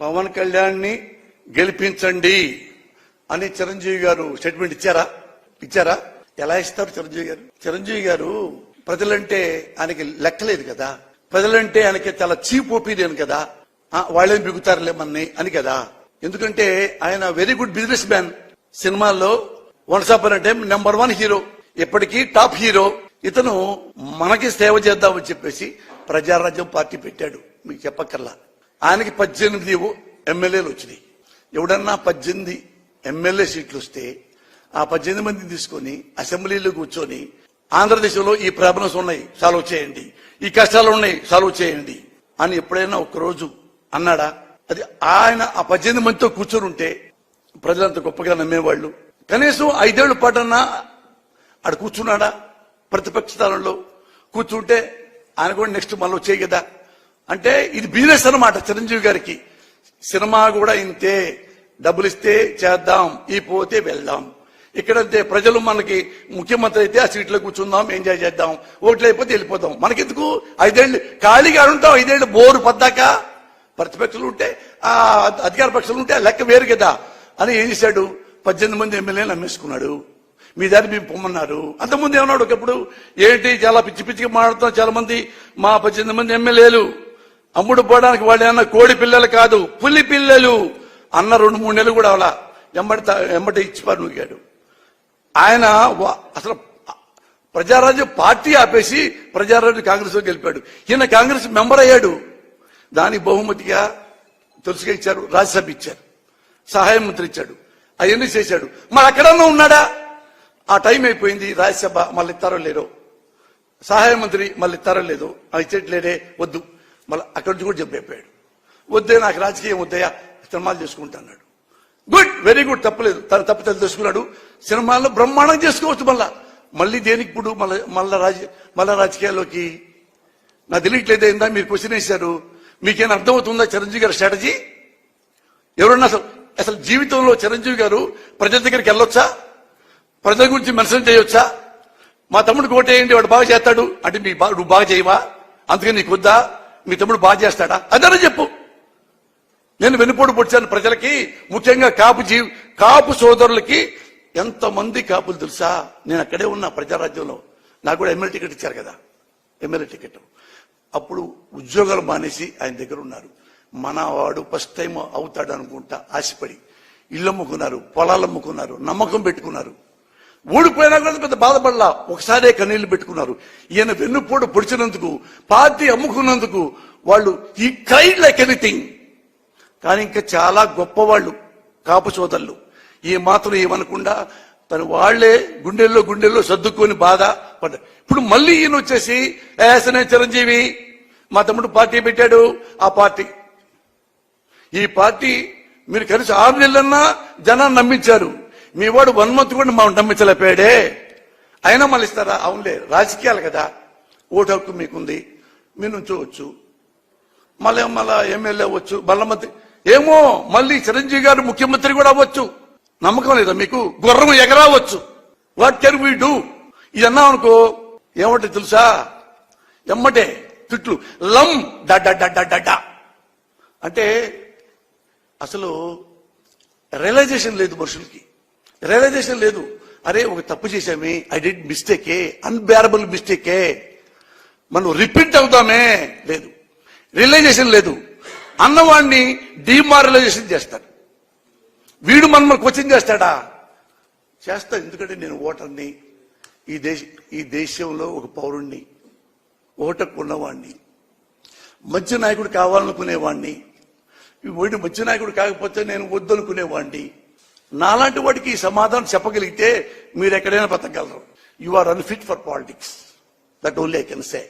పవన్ కళ్యాణ్ని గెలిపించండి అని చిరంజీవి గారు స్టేట్మెంట్ ఇచ్చారా? ఇచ్చారా? ఎలా ఇస్తారు చిరంజీవి గారు? చిరంజీవి గారు ప్రజలంటే ఆయనకి లెక్కలేదు కదా. ప్రజలంటే ఆయనకి చాలా చీప్ ఒపీనియన్ కదా. వాళ్ళేం బిగుతారులే మనని అని కదా. ఎందుకంటే ఆయన వెరీ గుడ్ బిజినెస్ మ్యాన్. సినిమాల్లో వన్స్ అప్ అంటే నెంబర్ వన్ హీరో ఇప్పటికీ టాప్ హీరో. ఇతను మనకి సేవ చేద్దామని చెప్పేసి ప్రజారాజ్యం పార్టీ పెట్టాడు. మీకు చెప్పక్కర్లా. ఆయనకి పద్దెనిమిది ఎమ్మెల్యేలు వచ్చినాయి. ఎవడన్నా పద్దెనిమిది ఎమ్మెల్యే సీట్లు వస్తే ఆ పద్దెనిమిది మందిని తీసుకొని అసెంబ్లీలో కూర్చొని ఆంధ్రదేశంలో ఈ ప్రాబ్లమ్స్ ఉన్నాయి సాల్వ్ చేయండి. ఈ కష్టాలు ఉన్నాయి సాల్వ్ చేయండి. అని ఎప్పుడైనా ఒక్కరోజు అన్నాడా? అది ఆయన ఆ పద్దెనిమిది మందితో కూర్చొని ఉంటే ప్రజలంత గొప్పగా నమ్మేవాళ్ళు. కనీసం ఐదేళ్ళ పాటన్నా ఆడ కూర్చున్నాడా ప్రతిపక్ష స్థానంలో? కూర్చుంటే ఆయన కూడా నెక్స్ట్ మళ్ళీ వచ్చేయి కదా. అంటే ఇది బిజినెస్ అన్నమాట చిరంజీవి గారికి. సినిమా కూడా ఇంతే. డబ్బులు ఇస్తే చేద్దాం ఈ పోతే వెళ్దాం. ఇక్కడంతే ప్రజలు మనకి ముఖ్యమంత్రి అయితే ఆ సీట్లో కూర్చుందాం ఎంజాయ్ చేద్దాం. ఓట్లు అయిపోతే వెళ్ళిపోదాం మనకెందుకు? ఐదేళ్ళు ఖాళీగా ఉంటాం ఐదేళ్ళు బోరు పద్దాక ప్రతిపక్షులు ఉంటే ఆ అధికార పక్షులు ఉంటే ఆ లెక్క వేరు కదా. అని ఏం చేశాడు? పద్దెనిమిది మంది ఎమ్మెల్యేలు నమ్మేసుకున్నాడు మీ దాన్ని మేము పొమ్మన్నారు. అంతకుముందు ఏమన్నాడు ఒకప్పుడు? ఏంటి చాలా పిచ్చి పిచ్చిగా మాట్లాడుతున్నాం చాలా మంది మా పద్దెనిమిది మంది ఎమ్మెల్యేలు. అమ్ముడు పోవడానికి వాళ్ళు ఏమన్నా కోడి పిల్లలు కాదు పులి పిల్లలు. అన్న రెండు మూడు నెలలు కూడా అలా ఎంబటి ఎంబటి ఎమ్మటి ఇచ్చి పనుగాడు ఆయన అసలు ప్రజారాజ్యం పార్టీ ఆపేసి ప్రజారాజ్యం కాంగ్రెస్లో గెలిపాడు. ఈయన కాంగ్రెస్ మెంబర్ అయ్యాడు. దానికి బహుమతిగా తులసిగా ఇచ్చారు రాజ్యసభ ఇచ్చారు. సహాయ మంత్రి ఇచ్చాడు అవన్నీ చేశాడు. మరి అక్కడన్నా ఉన్నాడా? ఆ టైం అయిపోయింది రాజ్యసభ మళ్ళీ ఇస్తారో లేరు సహాయ మంత్రి మళ్ళీ ఇస్తారో లేదో ఆ ఇచ్చేట్లేదే వద్దు. మళ్ళీ అక్కడి నుంచి కూడా చెప్పేపాడు. వద్దే నాకు రాజకీయం వద్దయా సినిమాలు చేసుకుంటున్నాడు గుడ్ వెరీ గుడ్ తప్పలేదు. తన తప్పు తను తెలుసుకున్నాడు. సినిమాల్లో బ్రహ్మాండం చేసుకోవచ్చు మళ్ళా. మళ్ళీ దేనికి ఇప్పుడు మళ్ళీ మళ్ళా రాజ మళ్ళా రాజకీయాల్లోకి? నాకు తెలియట్లేదు ఏందా? మీరు క్వశ్చన్ వేశారు. మీకేం అర్థమవుతుందా చిరంజీవి గారి స్ట్రాటజీ? ఎవరన్నా అసలు అసలు జీవితంలో చిరంజీవి గారు ప్రజల దగ్గరికి వెళ్ళొచ్చా? ప్రజల గురించి మెన్షన్ చేయొచ్చా? మా తమ్ముడు కోటేయండి వాడు బాగా చేస్తాడు. అంటే మీ బా- నువ్వు బాగా చేయవా? అందుకని నీకు వద్దా మీ తమ్ముడు బాగా చేస్తాడా? అదనే చెప్పు. నేను వెనుపోటు పొడిచాను ప్రజలకి ముఖ్యంగా కాపు జీవి కాపు సోదరులకి. ఎంతమంది కాపులు తెలుసా? నేను అక్కడే ఉన్నా ప్రజారాజ్యంలో నాకు కూడా ఎమ్మెల్యే టికెట్ ఇచ్చారు కదా. MLA ticket. అప్పుడు ఉద్యోగాలు మానేసి ఆయన దగ్గర ఉన్నారు. మన వాడు ఫస్ట్ టైం అవుతాడు అనుకుంటా ఆశపడి. ఇల్లు అమ్ముకున్నారు పొలాలు అమ్ముకున్నారు నమ్మకం పెట్టుకున్నారు. ఓడిపోయినా కూడా పెద్ద బాధపడలా. ఒకసారే కన్నీళ్ళు పెట్టుకున్నారు. ఈయన వెన్నుపోటు పొడిచినందుకు పార్టీ అమ్ముకున్నందుకు వాళ్ళు ఈ క్రైడ్ లైక్ ఎనీథింగ్ కానీ ఇంకా చాలా గొప్పవాళ్ళు కాపు సోదరులు. ఈ మాత్రం ఏమనకుండా తను వాళ్ళే గుండెల్లో గుండెల్లో సర్దుకొని బాధ పడ్డారు ఇప్పుడు మళ్ళీ ఈయన వచ్చేసి ఏసనే చిరంజీవి మా తమ్ముడు పార్టీ పెట్టాడు ఆ పార్టీ. ఈ పార్టీ మీరు కలిసి ఆరు నెలలన్నా జనాన్ని నమ్మించారు. మీ వాడు వన్ మంత్ కూడా మా నమ్మించలేపాడే. అయినా మళ్ళీ ఇస్తారా? అవునులే రాజకీయాలు కదా. ఓటు హక్కు మీకుంది. మీరు నుంచోవచ్చు మళ్ళీ మళ్ళా ఎమ్మెల్యే అవ్వచ్చు బల్లమంత్రి మంత్రి. ఏమో మళ్ళీ చిరంజీవి గారు ముఖ్యమంత్రి కూడా అవ్వచ్చు. నమ్మకం లేదా మీకు? గుర్రం ఎగరావచ్చు. వాట్ కెన్ వీ డూ ఇది అన్నాం అనుకో ఏమంటే తెలుసా? ఎమ్మటే తిట్లు. లం డడ్డ డడ్డ డడ్డ అంటే అసలు రియలైజేషన్ లేదు మనుషులకి. రియలైజేషన్ లేదు. అరే ఒక తప్పు చేశామే ఐ డిడ్ మిస్టేకే అన్బేరబుల్ మిస్టేకే మనం రిపీట్ అవుతామే? లేదు. రియలైజేషన్ లేదు. అన్నవాడిని డిమారలైజేషన్ చేస్తాడు. వీడు మన క్వశ్చన్ చేస్తాడా? చేస్తా ఎందుకంటే నేను ఓటర్ని. ఈ దేశ ఈ దేశంలో ఒక పౌరుణ్ణి ఓటకు ఉన్నవాడిని మంచి నాయకుడు కావాలనుకునేవాణ్ణి. వీడు మంచి నాయకుడు కాకపోతే నేను వద్దనుకునేవాణ్ణి. నాలాంటి వాడికి సమాధానం చెప్పగలిగితే మీరు ఎక్కడైనా బతకగలరు you are unfit for politics that only I can say